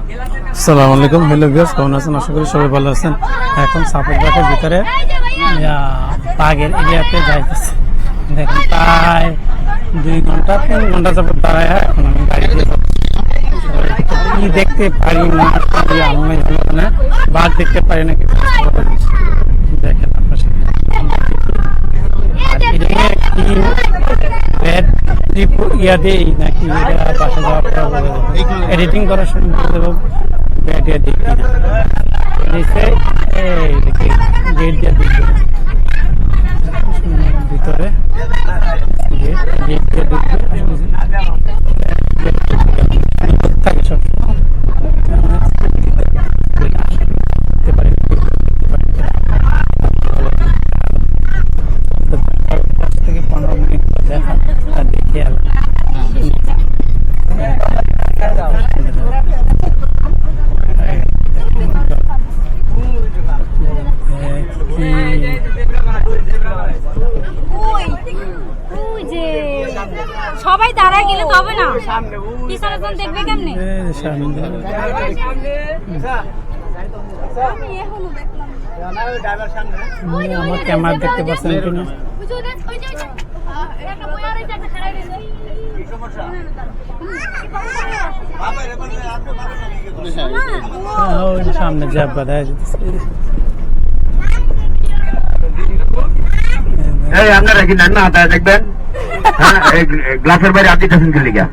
আসসালামু আলাইকুম। Hello viewers কেমন আছেন? আশা করি সবাই ভালো আছেন। এখন সাপোর্ট ব্যাকের ভিতরে বাগের এরিয়াতে যাইতেছে। দেখেন, প্রায় দুই ঘণ্টা, তিন ঘণ্টা যাবত দাঁড়ায় এখন আমি গাড়ি দিয়ে কি দেখতে পারি, না পারি, আমি ভালো না। বাঘ দেখতে পারি না কিছু দেখেন আপনার সাথে। আর এদিকে কি রেড ইয়া দেই নাকি, এটা বাসা যাওয়ার পর এডিটিং করার সময় বলে দেবো। ব্যাট দিই কিনা নিচে এই দেখি গেট দিয়ে পিছনে জন দেখবে কেমনে? সামনে। আমি এখনও দেখলাম। আমার ক্যামেরা দেখতে পাচ্ছেন কিনা যে যে যে যে হ্যাঁ, ওই যে সামনে দেখা এই আপনারা কি না হাতায় দেখবেন? হ্যাঁ এই গ্লাসের বাইরে আপনি দিতেছেন কি লিগা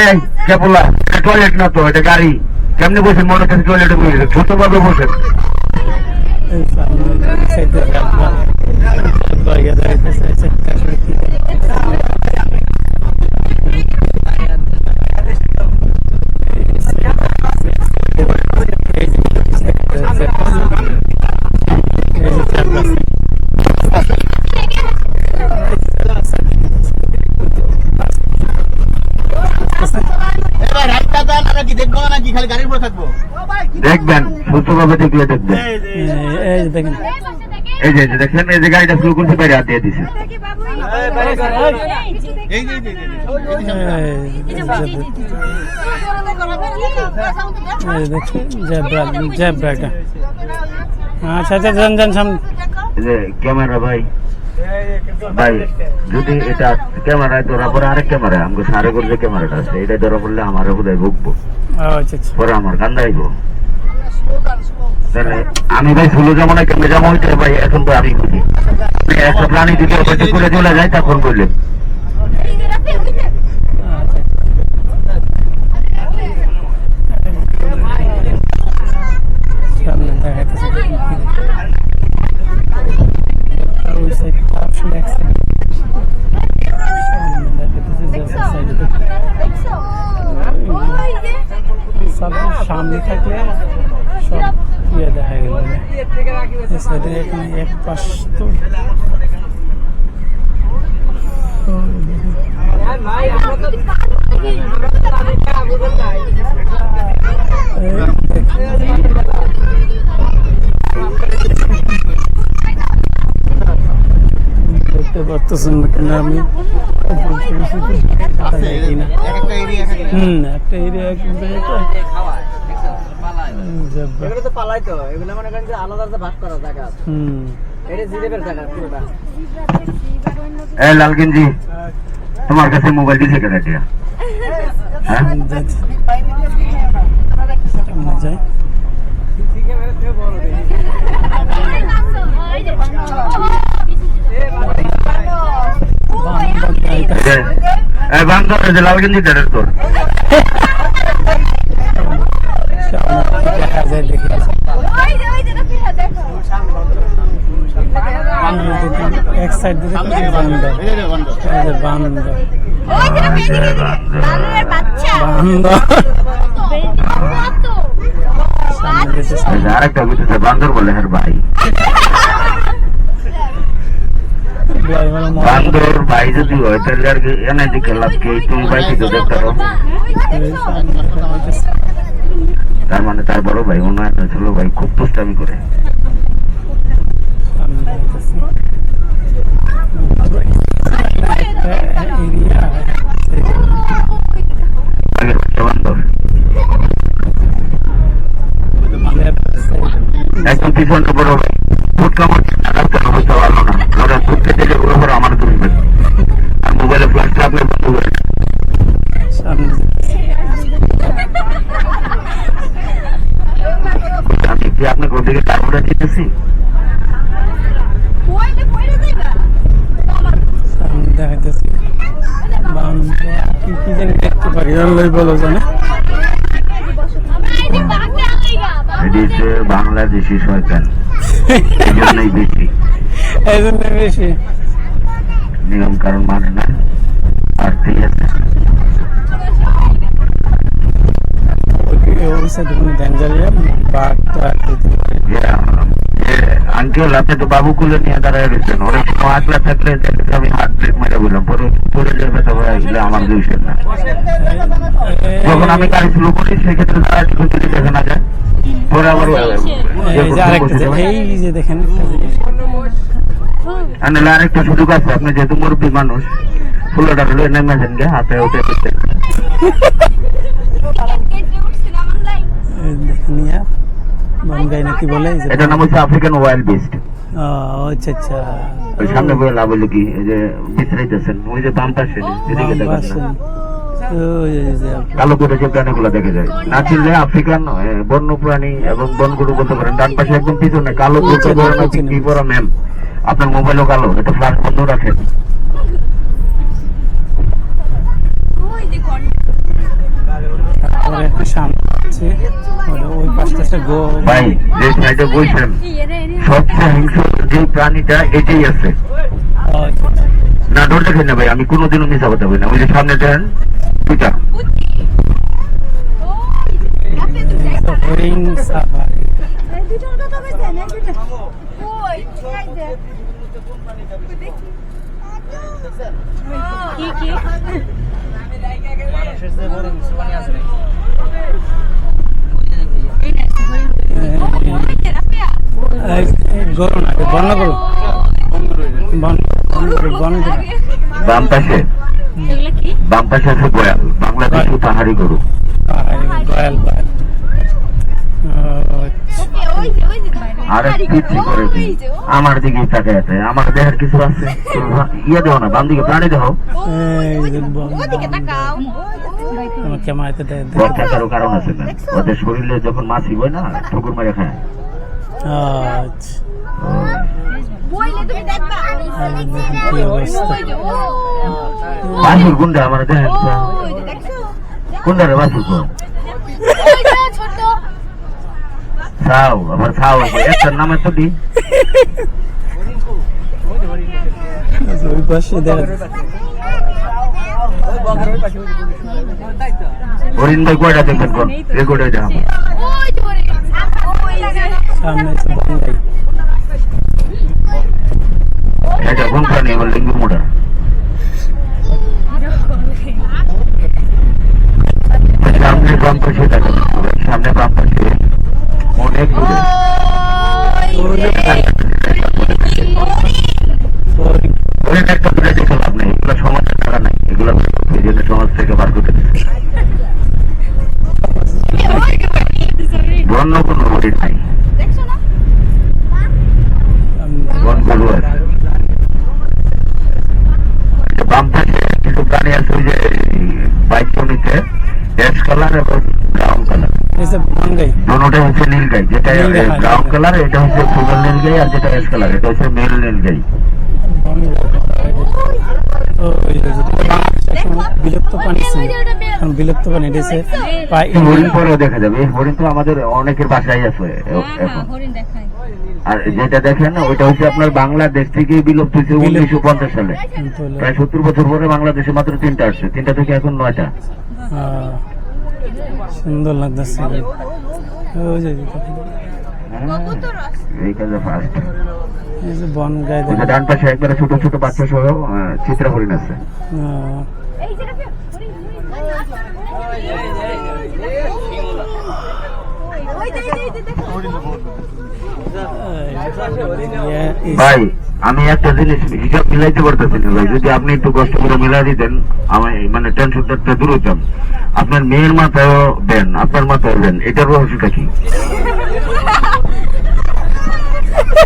এই কেবলা টয়লেট না তো এটা গাড়ি কেমনি বসেন মনে হচ্ছে টয়লেটে বসে ছোট ভাবে বসেন পাশে থেকে এই যে দেখছেন এই যে গাড়িটা শুরু করছে বাইরে হাত দিয়ে দিছে। আচ্ছা আচ্ছা যান যান সামনে ক্যামেরা ভাই ভাই যদি এটা ক্যামেরায় ধরা পড়ে আরেক ক্যামেরা আমাকে সারে করে যে ক্যামেরাটা আছে এটা ধরা পড়লে আমার বোধহয় ভুগবো। ও, আচ্ছা আচ্ছা। পরে আমার কান্দা আইব তাহলে আমি ভাই ষোলো যেমন কেমন যেমন হইতে ভাই এখন তো আমি বুঝি আপনি একটা প্রাণী যদি অপেক্ষা করে চলে যায় তখন করলেন সাইডে এখানে এক পাশ তো দেখতে পারতেছেন একটা এরিয়া এগুলো তো পালাই তো এগুলো মনে করেন যে আলাদা আলাদা ভাগ করা জায়গা আছে। হুম। এটা জিরেবের জায়গা পুরোটা। এ লালগিঞ্জি তোমার কাছে মোবাইল দিছে কেন এটা হ্যাঁ। যাই বান্দর এই লালগিঞ্জি তোর। দেখা যায় দেখি। এক সাইড দিয়ে বান্দর আরেকটা বলে হ্যাঁ ভাই বান্দর। ভাই যদি হয় তাহলে আর কি এনে যে খেলা কে? তুমি ভাই কিছু দেখতে পারো? তার মানে তার বড় ভাই অন্য একটা ছোট ভাই খুব দুষ্টামি করে। একদম পিছনটা বড় আল্লাহ বলো জানে। বাংলাদেশি এই জন্যই বেশি। এই জন্য বেশি। নিয়ম কারণ মানে না আর ঠিক আছে ওই সাইডে কোনো ডেঞ্জার বাঘ টাঘ দিতে পারে আঙ্কেল আপনি তো বাবু কুলে নিয়ে দাঁড়ায় রয়েছেন। ওরা কোনো আগলা থাকলে আমি হাত ব্রেক মেরে বললাম পরে পরে যাবে তো ভাই এগুলো আমার দুইশের না যখন আমি গাড়ি স্লো করি সেক্ষেত্রে তারা একটু যদি দেখে না যায়। পরে আবার এই যে আরেকটা দেখেন সুযোগ আছে আপনি যেহেতু মুরব্বী মানুষ ফুলটা হলে নেমেছেন গে হাতে উঠে দিচ্ছেন এই দেখেন ইয়া বনগাই নাকি বলে? এটার নাম হচ্ছে আফ্রিকান ওয়াইল্ড বিস্ট আচ্ছা আচ্ছা। ওই সামনে বয়ে লাভ হলো কি? এই যে বিছড়াইতেছেন ওই যে বাম পাশে যেদিকে দেখেন না ওই যে- যে আপনার- কালো করে যে প্রাণীগুলো দেখে যায়। না চিনলে আফ্রিকান বন্য প্রাণী এবং বনগুলো বলতে পারেন। ডান পাশে একদম পিছনে কালো দুটো বড় না কি বড় ম্যাম আপনার মোবাইলও কালো। এটা ফ্ল্যাশ বন্ধ রাখেন তারপরে একটা সামনে আছে ওটা ওই পাশটা একটা গো ভাই যে সাইডে বইছেন সবচেয়ে হিংস্র যে প্রাণীটা এটাই আছে। না ডর দেখেন না ভাই আমি কোনোদিনও মিশা কথা বলি না। ওই যে সামনে দেন দুইটা। কি কি? মানুষের যে বড় মুসলমানি আছে গরু না বন্য গরু বন বন গরু, বন গরু। বাম পাশে বাম পাশে আছে গোয়াল বাংলাদেশি পাহাড়ি গরু গয়াল গয়াল আচ্ছা। আর করে আমার দিকে তাকায় আছে আমার দেহের কিছু আছে ইয়ে দেও না বাম দিকে প্রাণী দেহ কারণ আছে না ওদের শরীরে যখন মাছি বই না ঠকুর মারে খায় বাসুর গুন্ডা আমার দেখেন। কোনটা রে বাসুর ছাও আবার ছাও একটার নামে তো দি আচ্ছা, ওই পাশে দেখা হরিণ ভাই কয়টা দেখবেন রেকর্ডে দেখা সামনে আছে বনগাই এটা প্রাণী আমার লিঙ্গু মোড়া সামনে বাম পাশে সামনে বাম পাশে অনেক দূরে। ব্রাউন কালার এটা হচ্ছে ফুলের নীলগাই আর যেটা অ্যাশ কালার এটা হচ্ছে মেল নীলগাই বনগাই ও, ওই যে- যে বাংলাদেশে একসময় বিলুপ্ত প্রাণী এখন বিলুপ্ত প্রাণী এসেছে হরিণ পরেও দেখা যাবে এই হরিণ তো আমাদের অনেকের বাসায় আছে এ- হ্যাঁ হ্যাঁ এখন। আর যেটা দেখেন ওইটা হচ্ছে আপনার বাংলাদেশ থেকে বিলুপ্ত হয়েছে। উনিশশো পঞ্চাশ সালে। প্রায় সত্তর বছর পরে বাংলাদেশে মাত্র তিনটা আসছে তিনটা থেকে এখন নয়টা। সুন্দর লাগতেছে। ডান পাশে একবারে ছোট ছোট বাচ্চা সহ চিত্রা হরিণ আছে আহ, ইয়ে, এই- ভাই আমি একটা জিনিস হিসাব মিলাইতে পারতেছি না ভাই যদি আপনি একটু কষ্ট করে মিলাই দিতেন আমি মানে টেনশনটা একটা দূর হইতাম আপনার মেয়ের মাথায়ও দেন আপনার মাথায় দেন এটার রহস্যটা কি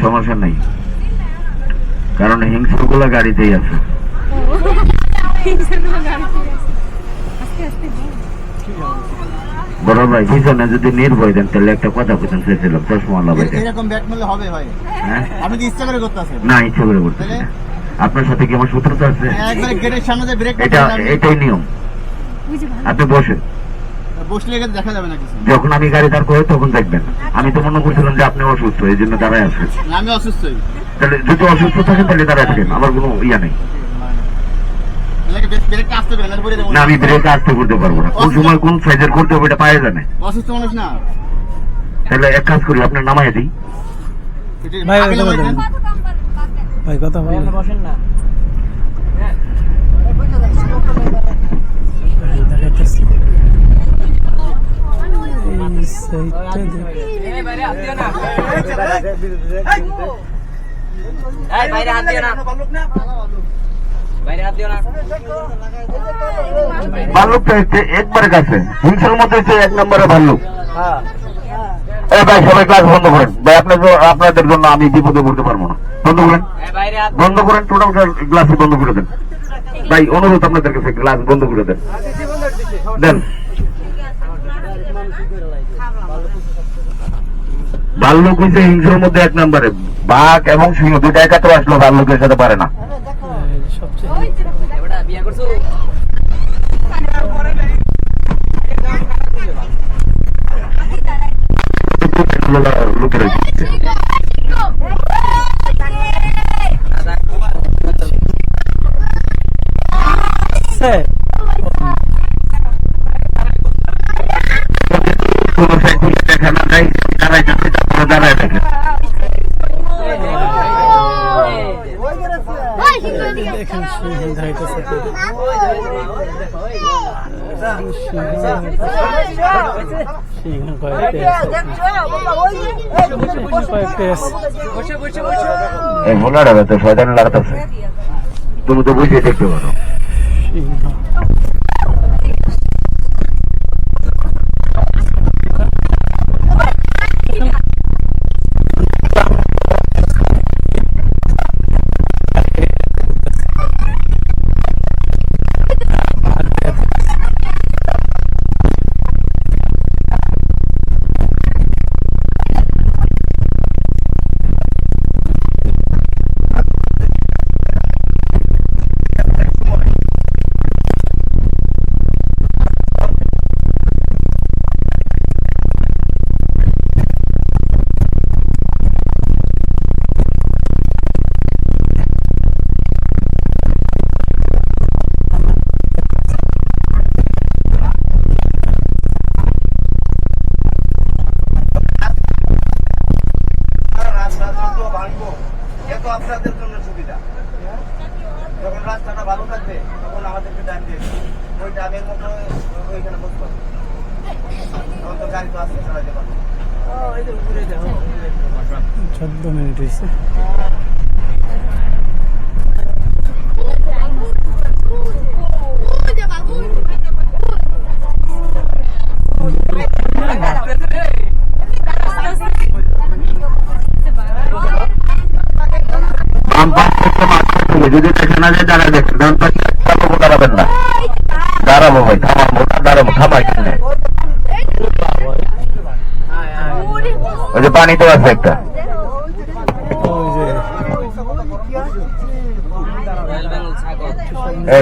সমস্যা নেই। কারণ হিংস্র গাড়িতেই আছে। আস্তে আস্তে বড় ভাই পিছনে যদি নির্ভয় দেন তাহলে একটা কথা বলতেন চেয়েছিলাম চশমা লাগাই এরকম ব্যাট মারলে হবে ভাই হ্যাঁ? আপনি কি ইচ্ছা করে করতেছেন? না ইচ্ছে করে করতেছি আপনার সাথে কি আমার সূত্রতা আছে? একবারে গেটের সামনে ব্রেক এটা এটাই নিয়ম। আপনি বসেন। যখন আমি গাড়ি দাঁড় করে তখন দেখবেন। আমি তো মনে করছিলাম যে আপনি অসুস্থ এই জন্য দাঁড়ায় আছেন। আমি অসুস্থই। তাহলে যদি অসুস্থ থাকেন তাহলে দাঁড়ায় থাকেন আমার কোনো ইয়া নেই। না আমি ব্রেক আসতে করতে পারব না। কোন সময় কোন সাইজের করতে হবে এটা পাওয়া জানে অসুস্থ মানুষ না। তাহলে এক কাজ করি আপনার নামাই দিই। ভাই, আগে বলেন। ভাই কথা বলেন। বসেন না দেখাইতেছি এই সাইডটা দেখ- এই বাইরে হাত দিও না এই বাইরে হাত দিও না বাইরে হাত দিও না ভাল্লুকটা হচ্ছে একবারে কাছে। হিংসার মধ্যে হচ্ছে এক নম্বরে ভাল্লুক। ভাই, সবাই ক্লাস বন্ধ করেন। ভাই আপনাদের আপনাদের জন্য আমি বিপদে পড়তে পারব না। বন্ধ করেন। বন্ধ করেন টোটাল গ্লাস বন্ধ করে দেন। ভাই, অনুরোধ আপনাদের কাছে গ্লাস বন্ধ করে দেন। দেন। ভাল্লুক হচ্ছে হিংসার মধ্যে এক নম্বরে। বাঘ এবং সিংহ দুটো একাত্র আসলো ভাল্লুকের সাথে পারে না। দেখা না যায় দাঁড়ায় তো শয়তান লাগতেছে তুমি তো বুঝিয়ে দেখতে পারো। ভাঙবো এত আপনাদের জন্য সুবিধা। যখন রাস্তাটা ভালো থাকবে তখন আমাদেরকে টাইম দিয়ে দিবে। ওই ডাবের মতো ওইখানে বসতে হবে তখন তো গাড়ি তো আসতে চালাতে পারব চোদ্দ মিনিট হয়েছে।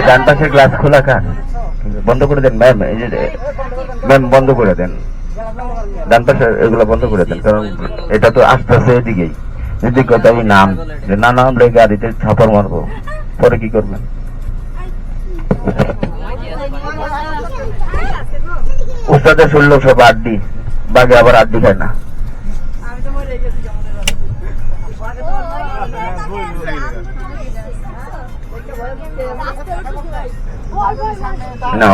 ডান পাশে গ্লাস খোলা কান বন্ধ করে দেন ম্যাম এই যে ম্যাম বন্ধ করে দেন ডান পাশে এগুলো বন্ধ করে দেন কারণ এটা তো আস্তে আস্তে এদিকেই যদি কথা নাম না নামলে গাড়িতে ছাপার মারবো। পরে কি করবেন? উস্তাদের শুনলো সব আড্ডি। বাগে আবার আড্ডি খায় না। না